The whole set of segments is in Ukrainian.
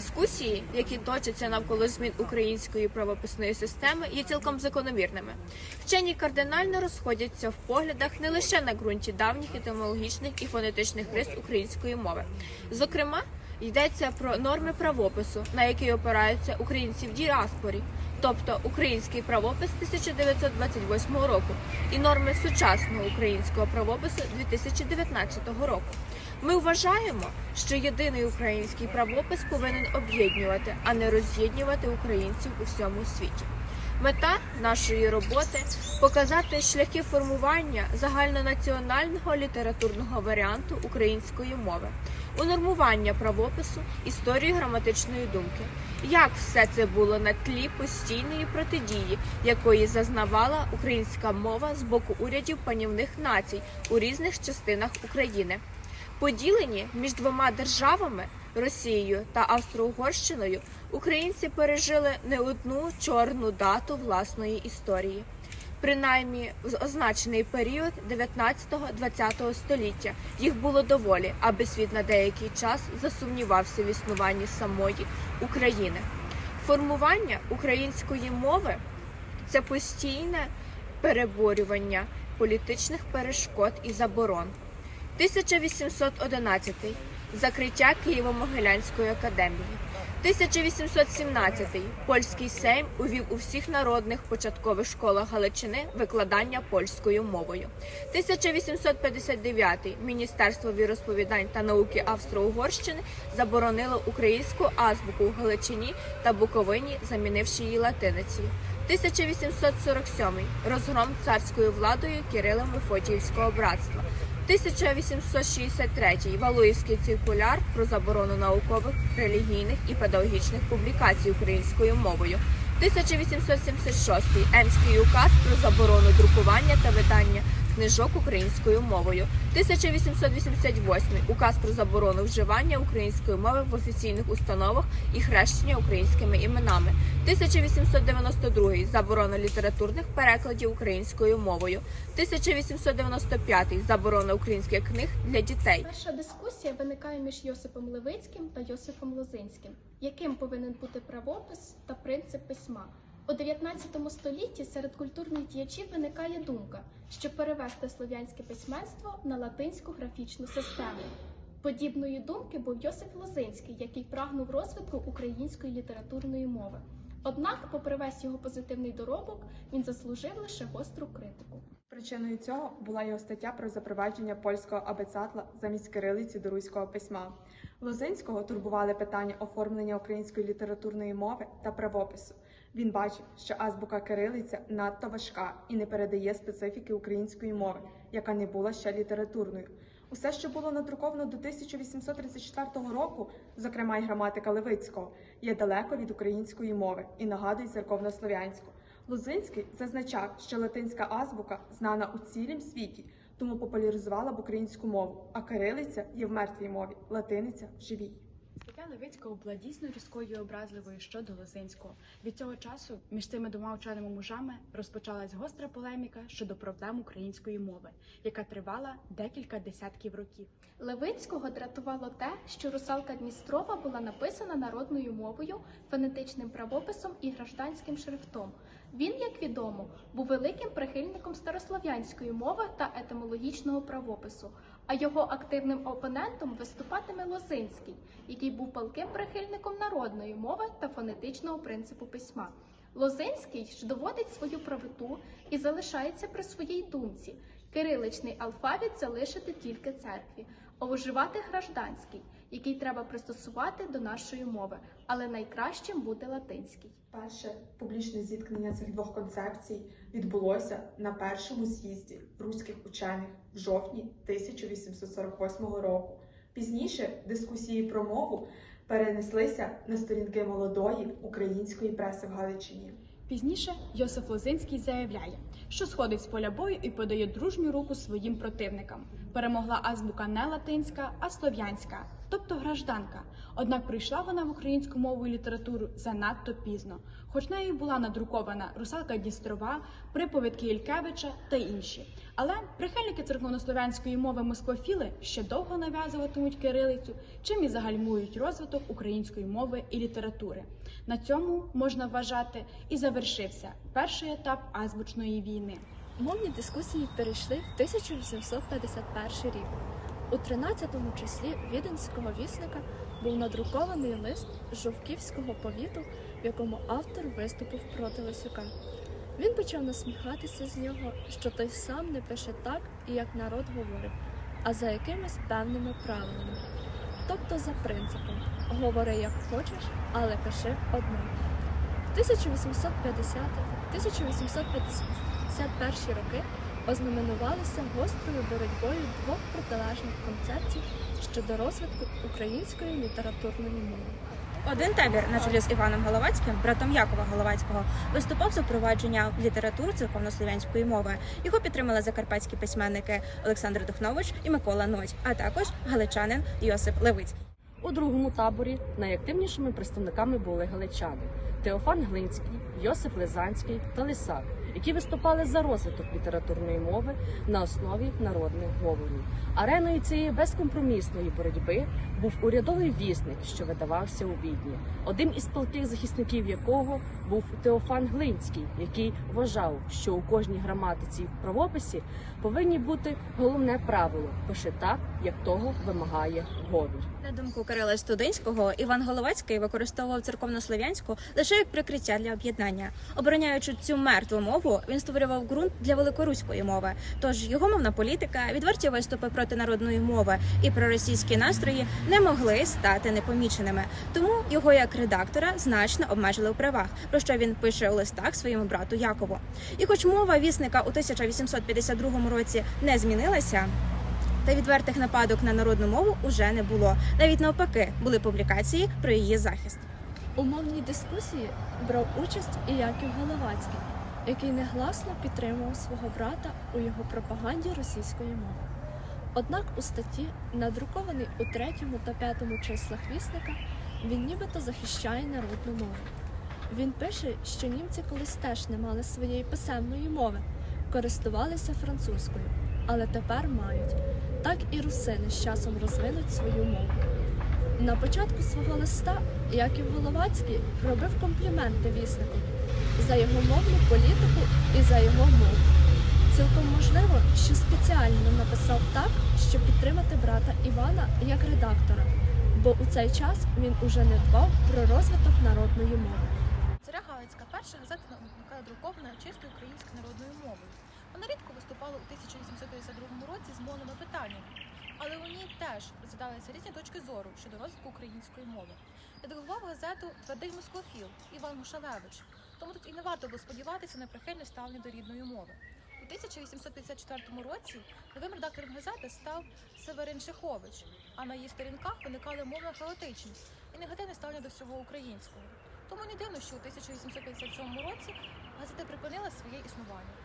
Дискусії, які точаться навколо змін української правописної системи, є цілком закономірними. Вчені кардинально розходяться в поглядах не лише на ґрунті давніх етимологічних і фонетичних рис української мови. Зокрема, йдеться про норми правопису, на які опираються українці в діаспорі, тобто український правопис 1928 року і норми сучасного українського правопису 2019 року. Ми вважаємо, що єдиний український правопис повинен об'єднувати, а не роз'єднувати українців у всьому світі. Мета нашої роботи показати шляхи формування загальнонаціонального літературного варіанту української мови, унормування правопису, історії граматичної думки. Як все це було на тлі постійної протидії, якої зазнавала українська мова з боку урядів панівних націй у різних частинах України. Поділені між двома державами Росією та Австро-Угорщиною, українці пережили не одну чорну дату власної історії. Принаймні, в означений період 19-20 століття їх було доволі, аби світ на деякий час засумнівався в існуванні самої України. Формування української мови це постійне переборювання політичних перешкод і заборон. 1811 закриття Києво-Могилянської академії. 1817 польський сейм увів у всіх народних початкових школах Галичини викладання польською мовою. 1859 Міністерство віросповідань та науки Австро-Угорщини заборонило українську азбуку у Галичині та Буковині, замінивши її латиницею. 1847 розгром царською владою Кирилом Мефодіївського братства. 1863 Валуївський циркуляр про заборону наукових, релігійних і педагогічних публікацій українською мовою. 1876 Емський указ про заборону друкування та видання книжок українською мовою. 1888 указ про заборону вживання української мови в офіційних установах і хрещення українськими іменами. 1892 заборона літературних перекладів українською мовою. 1895 заборона українських книг для дітей. Перша дискусія виникає між Йосипом Левицьким та Йосипом Лозинським, яким повинен бути правопис та принцип письма. У 19 столітті серед культурних діячів виникає думка, щоб перевести слов'янське письменство на латинську графічну систему. Подібної думки був Йосип Лозинський, який прагнув розвитку української літературної мови. Однак, попри весь його позитивний доробок, він заслужив лише гостру критику. Причиною цього була його стаття про запровадження польського абецатла замість кирилиці до руського письма. Лозинського турбували питання оформлення української літературної мови та правопису. Він бачив, що азбука кирилиця надто важка і не передає специфіки української мови, яка не була ще літературною. Усе, що було надруковано до 1834 року, зокрема й граматика Левицького, є далеко від української мови і нагадує церковнослов'янську. Лузинський зазначав, що латинська азбука знана у цілім світі, тому популяризувала б українську мову, а кирилиця є в мертвій мові, латиниця в живій. Стаття Левицького була дійсно різкою і образливою щодо Лозинського. Від цього часу між цими двома вченими мужами розпочалась гостра полеміка щодо проблем української мови, яка тривала декілька десятків років. Левицького дратувало те, що русалка Дністрова була написана народною мовою, фонетичним правописом і гражданським шрифтом. Він, як відомо, був великим прихильником старослов'янської мови та етимологічного правопису, а його активним опонентом виступатиме Лозинський, який був палким прихильником народної мови та фонетичного принципу письма. Лозинський ж доводить свою правоту і залишається при своїй думці. Кириличний алфавіт залишити тільки церкві, а вживати гражданський, який треба пристосувати до нашої мови, але найкращим буде латинський. Перше публічне зіткнення цих двох концепцій відбулося на першому з'їзді руських учених в жовтні 1848 року. Пізніше дискусії про мову перенеслися на сторінки молодої української преси в Галичині. Пізніше Йосиф Лозинський заявляє, що сходить з поля бою і подає дружню руку своїм противникам. Перемогла азбука не латинська, а слов'янська, тобто гражданка. Однак прийшла вона в українську мову і літературу занадто пізно, хоч нею була надрукована русалка Дістрова, приповідки Ількевича та інші. Але прихильники церковнослов'янської мови москофіли ще довго нав'язуватимуть кирилицю, чим і загальмують розвиток української мови і літератури. На цьому можна вважати і завершився перший етап азбучної війни. Мовні дискусії перейшли в 1851 рік. У 13 числі віденського вісника був надрукований лист Жовківського повіту, в якому автор виступив проти Лисюка. Він почав насміхатися з нього, що той сам не пише так, як народ говорить, а за якимись певними правилами. Тобто за принципом говори як хочеш, але пиши одне. В 1850-1851 роки ознаменувалися гострою боротьбою двох протилежних концепцій щодо розвитку української літературної мови. Один табір на чолі з Іваном Головацьким, братом Якова Головацького, виступав за впровадження в літературу церковнослов'янської мови. Його підтримали закарпатські письменники Олександр Духнович і Микола Нодь, а також галичанин Йосип Левицький. У другому таборі найактивнішими представниками були галичани Теофан Глинський, Йосип Лизанський та Лисак, які виступали за розвиток літературної мови на основі народних говорів. Ареною цієї безкомпромісної боротьби був урядовий вісник, що видавався у Відні. Одним із палких захисників якого був Теофан Глинський, який вважав, що у кожній граматиці і правописі повинні бути головне правило пиши так, як того вимагає говір. На думку Кирила Студинського, Іван Головацький використовував церковнослов'янську лише як прикриття для об'єднання. Обороняючи цю мертву мову, він створював ґрунт для великоруської мови. Тож його мовна політика, відверті виступи проти народної мови і проросійські настрої не могли стати непоміченими. Тому його як редактора значно обмежили у правах, про що він пише у листах своєму брату Якову. І хоч мова вісника у 1852 році не змінилася. Та відвертих нападок на народну мову уже не було. Навіть навпаки, були публікації про її захист. У мовній дискусії брав участь і Яків Головацький, який негласно підтримував свого брата у його пропаганді російської мови. Однак у статті, надрукованій у третьому та п'ятому числах вісника, він нібито захищає народну мову. Він пише, що німці колись теж не мали своєї писемної мови, користувалися французькою, але тепер мають. Так і русини з часом розвинуть свою мову. На початку свого листа Яків Головацький робив компліменти віснику за його мовну політику і за його мову. Цілком можливо, що спеціально написав так, щоб підтримати брата Івана як редактора, бо у цей час він уже не дбав про розвиток народної мови. Царя Галицька перша газета друкована чисто. Вона рідко виступала у 1852 році з мовними питаннями, але у ній теж розглядалися різні точки зору щодо розвитку української мови. Редагував газету твердий москофіл Іван Гушалевич, тому тут і не варто було сподіватися на прихильне ставлення до рідної мови. У 1854 році новим редактором газети став Северин Шехович, а на її сторінках виникала мовна хаотичність і негативне ставлення до всього українського. Тому не дивно, що у 1857 році газета припинила своє існування.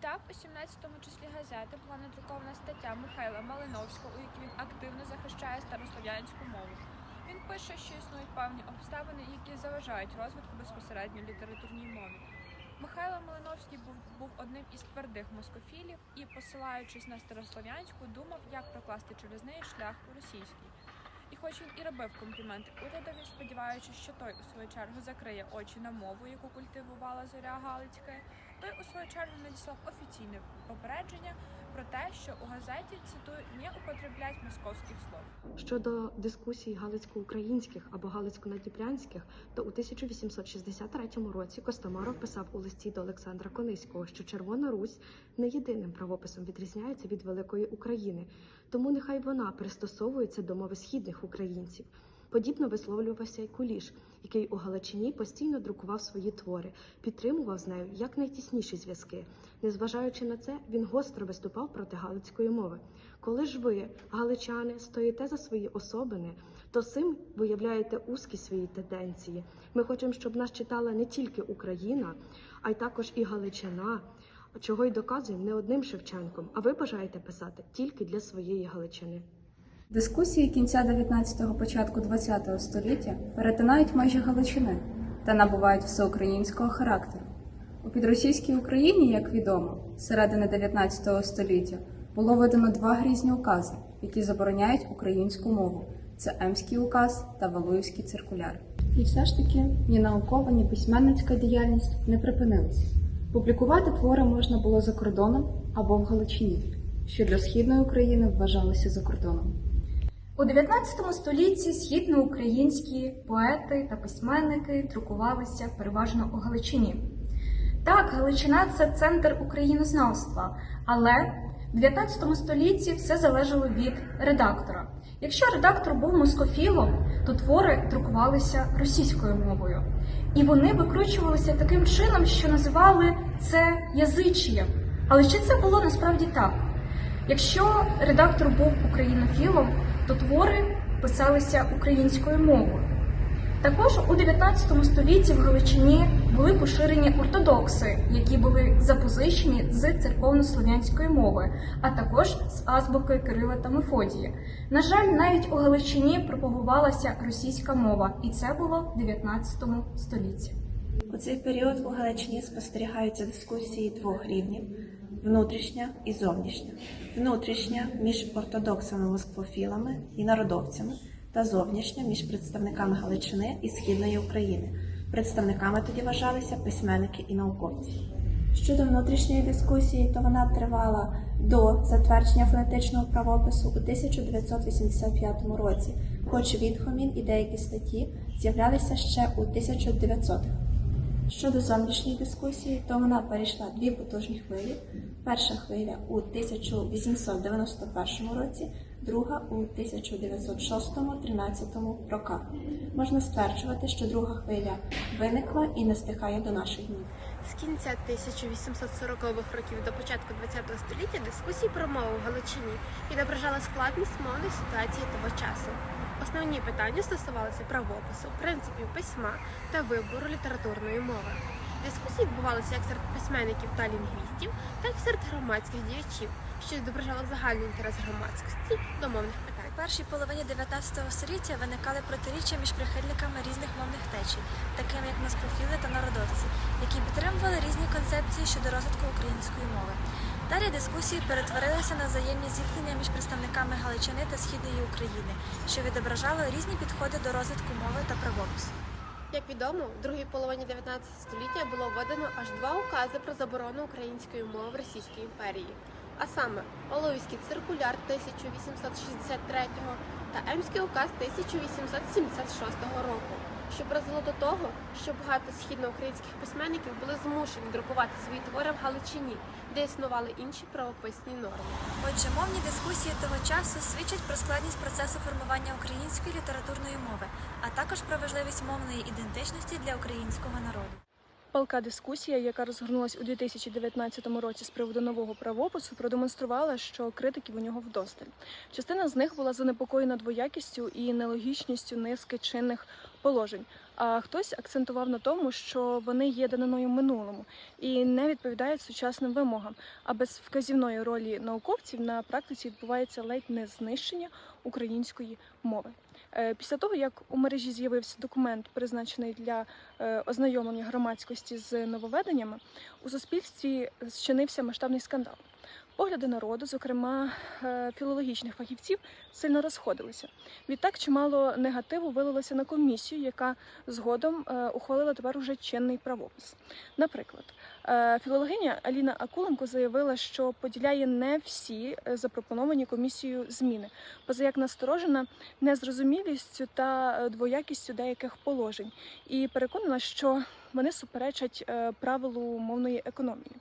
Так, у 17 числі газети була надрукована стаття Михайла Малиновського, у якій він активно захищає старослов'янську мову. Він пише, що існують певні обставини, які заважають розвитку безпосередньо літературній мові. Михайло Малиновський був, був одним із твердих москофілів і, посилаючись на старослов'янську, думав, як прокласти через неї шлях у російський. І хоч він і робив компліменти урядові, сподіваючись, що той у свою чергу закриє очі на мову, яку культивувала зоря Галицька, той у свою чергу надіслав офіційне попередження про те, що у газеті цитую не употреблять московських слов. Щодо дискусій галицько-українських або галицько-надніпрянських, то у 1863 році Костомаров писав у листі до Олександра Кониського, що Червона Русь не єдиним правописом відрізняється від Великої України, тому нехай вона пристосовується до мови східних українців. Подібно висловлювався й Куліш, який у Галичині постійно друкував свої твори, підтримував з нею якнайтісніші зв'язки. Незважаючи на це, він гостро виступав проти галицької мови. Коли ж ви, галичани, стоїте за свої особини, то цим виявляєте узкі свої тенденції. Ми хочемо, щоб нас читала не тільки Україна, а й також і Галичина, чого й доказуємо не одним Шевченком. А ви бажаєте писати тільки для своєї Галичини. Дискусії кінця 19-го, початку 20-го століття перетинають межі Галичини та набувають всеукраїнського характеру. У підросійській Україні, як відомо, з середини 19 століття було видано два грізні укази, які забороняють українську мову. Це Емський указ та Валуївський циркуляр. І все ж таки ні наукова, ні письменницька діяльність не припинилася. Публікувати твори можна було за кордоном або в Галичині, що для східної України вважалося за кордоном. У 19 столітті східноукраїнські поети та письменники друкувалися переважно у Галичині. Так, Галичина це центр українознавства, але в 19 столітті все залежало від редактора. Якщо редактор був москофілом, то твори друкувалися російською мовою. І вони викручувалися таким чином, що називали це язичієм. Але чи це було насправді так? Якщо редактор був українофілом, то твори писалися українською мовою. Також у 19 столітті в Галичині були поширені ортодокси, які були запозичені з церковнослов'янської мови, а також з азбуки Кирила та Мефодія. На жаль, навіть у Галичині пропагувалася російська мова, і це було в 19 столітті. У цей період у Галичині спостерігаються дискусії двох рівнів внутрішня і зовнішня. Внутрішня між ортодоксами москвофілами і народовцями, та зовнішня між представниками Галичини і Східної України. Представниками тоді вважалися письменники і науковці. Щодо внутрішньої дискусії, то вона тривала до затвердження фонетичного правопису у 1985 році, хоч відгомін і деякі статті з'являлися ще у 1900-х. Щодо зовнішньої дискусії, то вона перейшла дві потужні хвилі. Перша хвиля у 1891 році, друга у 1906-13 роках. Можна стверджувати, що друга хвиля виникла і не стихає до наших днів. З кінця 1840-х років до початку ХХ століття дискусії про мову в Галичині відображали складність мовної ситуації того часу. Основні питання стосувалися правопису, принципів письма та вибору літературної мови. Дискусії відбувалися як серед письменників та лінгвістів, так і серед громадських діячів, що відображало загальний інтерес громадськості до мовних питань. У першій половині 19 століття виникали протиріччя між прихильниками різних мовних течій, такими як москофіли та народовці, які підтримували різні концепції щодо розвитку української мови. Далі дискусії перетворилися на взаємні зіткнення між представниками Галичини та Східної України, що відображало різні підходи до розвитку мови та правопису. Як відомо, в другій половині 19 століття було введено аж два укази про заборону української мови в Російській імперії, а саме Оловський циркуляр 1863 та Емський указ 1876 року, що призвело до того, що багато східноукраїнських письменників були змушені друкувати свої твори в Галичині, де існували інші правописні норми. Отже, мовні дискусії того часу свідчать про складність процесу формування української літературної мови, а також про важливість мовної ідентичності для українського народу. Палка дискусія, яка розгорнулась у 2019 році з приводу нового правопису, продемонструвала, що критиків у нього вдосталь. Частина з них була занепокоєна двоякістю і нелогічністю низки чинних положень. А хтось акцентував на тому, що вони є даниною минулому і не відповідають сучасним вимогам. А без вказівної ролі науковців на практиці відбувається ледь не знищення української мови. Е, Після того, як у мережі з'явився документ, призначений для е, ознайомлення громадськості з нововведеннями, у суспільстві зчинився масштабний скандал. Погляди народу, зокрема е, філологічних фахівців, сильно розходилися. Відтак чимало негативу вилилося на комісію, яка згодом е, ухвалила тепер уже чинний правопис. Наприклад, е, філологиня Аліна Акуленко заявила, що поділяє не всі запропоновані комісією зміни, поза як насторожена незрозумілістю та двоякістю деяких положень, і переконана, що вони суперечать правилу мовної економії.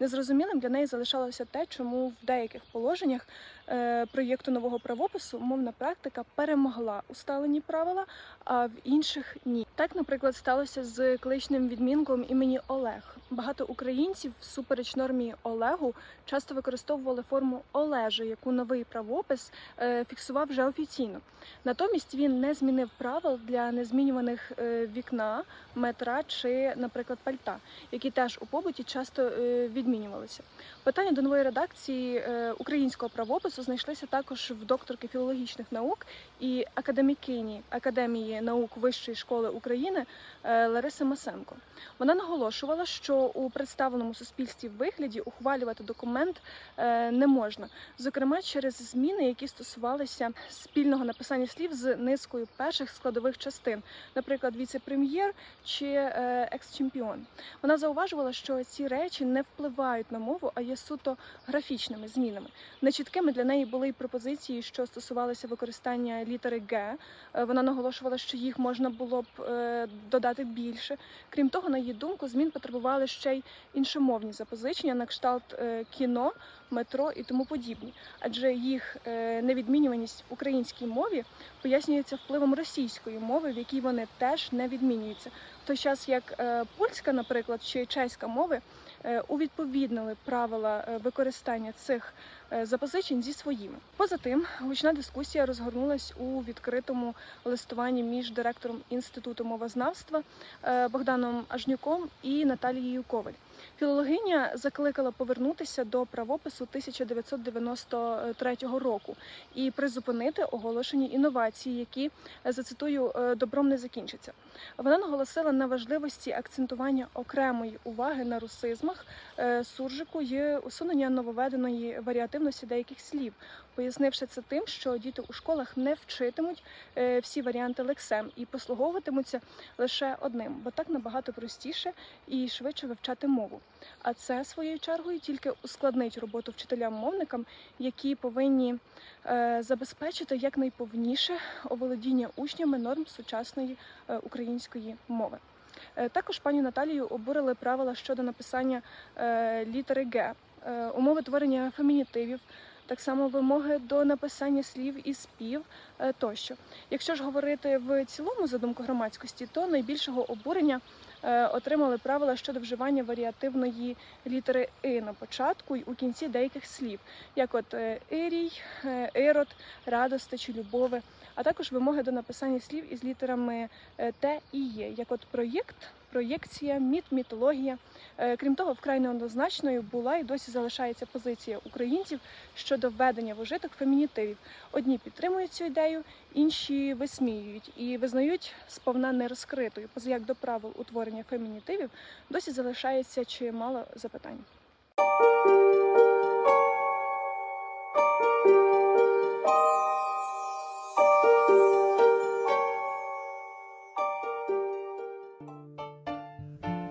Незрозумілим для неї залишалося те, чому в деяких положеннях е, проєкту нового правопису мовна практика перемогла усталені правила, а в інших ні. Так, наприклад, сталося з кличним відмінком імені Олег. Багато українців, всупереч нормі Олегу, часто використовували форму Олеже, яку новий правопис е, фіксував вже офіційно. Натомість він не змінив правил для незмінюваних е, вікна, метра чи, наприклад, пальта, які теж у побуті часто е, відмінювалися. Питання до нової редакції українського правопису знайшлися також в докторки філологічних наук і академікині Академії наук Вищої школи України е, Лариси Масенко. Вона наголошувала, що у представленому суспільстві вигляді ухвалювати документ е, не можна, зокрема через зміни, які стосувалися спільного написання слів з низкою перших складових частин, наприклад, віце-прем'єр чи е, екс-чемпіон. Вона зауважувала, що ці речі не впливають на мову, а є суто графічними змінами. Нечіткими для неї були й пропозиції, що стосувалися використання літери Г. Вона наголошувала, що їх можна було б додати більше. Крім того, на її думку, змін потребували ще й іншомовні запозичення на кшталт е, кіно, метро і тому подібні, адже їх е, невідмінюваність в українській мові пояснюється впливом російської мови, в якій вони теж не відмінюються. В той час як е, польська, наприклад, чи чеська мови е, увідповіднили правила е, використання цих е, запозичень зі своїми. Поза тим, гучна дискусія розгорнулась у відкритому листуванні між директором інституту мовознавства е, Богданом Ажнюком і Наталією Коваль. Філологиня закликала повернутися до правопису 1993 року і призупинити оголошені інновації, які е, зацитую е, добром не закінчаться. Вона наголосила на важливості акцентування окремої уваги на русизмах, е, суржику і усунення нововведеної варіативності деяких слів, пояснивши це тим, що діти у школах не вчитимуть е, всі варіанти лексем і послуговуватимуться лише одним, бо так набагато простіше і швидше вивчати мову. А це своєю чергою тільки ускладнить роботу вчителям-мовникам, які повинні е, забезпечити якнайповніше оволодіння учнями норм сучасної е, української мови. Також пані Наталію обурили правила щодо написання літери Г, умови творення фемінітивів, так само вимоги до написання слів і спів е, тощо. Якщо ж говорити в цілому за думку громадськості, то найбільшого обурення отримали правила щодо вживання варіативної літери И на початку і у кінці деяких слів, як от е, Ірій, е, Ірод, радости чи любови, а також вимоги до написання слів із літерами е, Т і Є, як от проєкт, проєкція, міт, мітологія. Е, Крім того, вкрай неоднозначною була і досі залишається позиція українців щодо введення в ужиток фемінітивів. Одні підтримують цю ідею, інші висміюють і визнають сповна нерозкритою. Поза як до правил утворення фемінітивів досі залишається чимало запитань.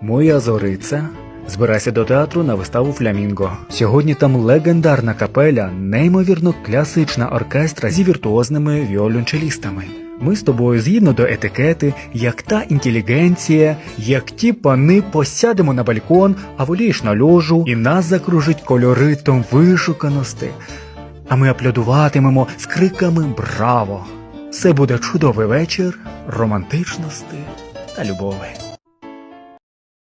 Моя зориця. Збирайся до театру на виставу Флямінго. Сьогодні там легендарна капеля, неймовірно класична оркестра зі віртуозними віолончелістами. Ми з тобою згідно до етикети, як та інтелігенція, як ті пани посядемо на балькон, а волієш на льожу, і нас закружить кольоритом вишуканості. А ми аплодуватимемо з криками Браво! Це буде чудовий вечір романтичності та любові.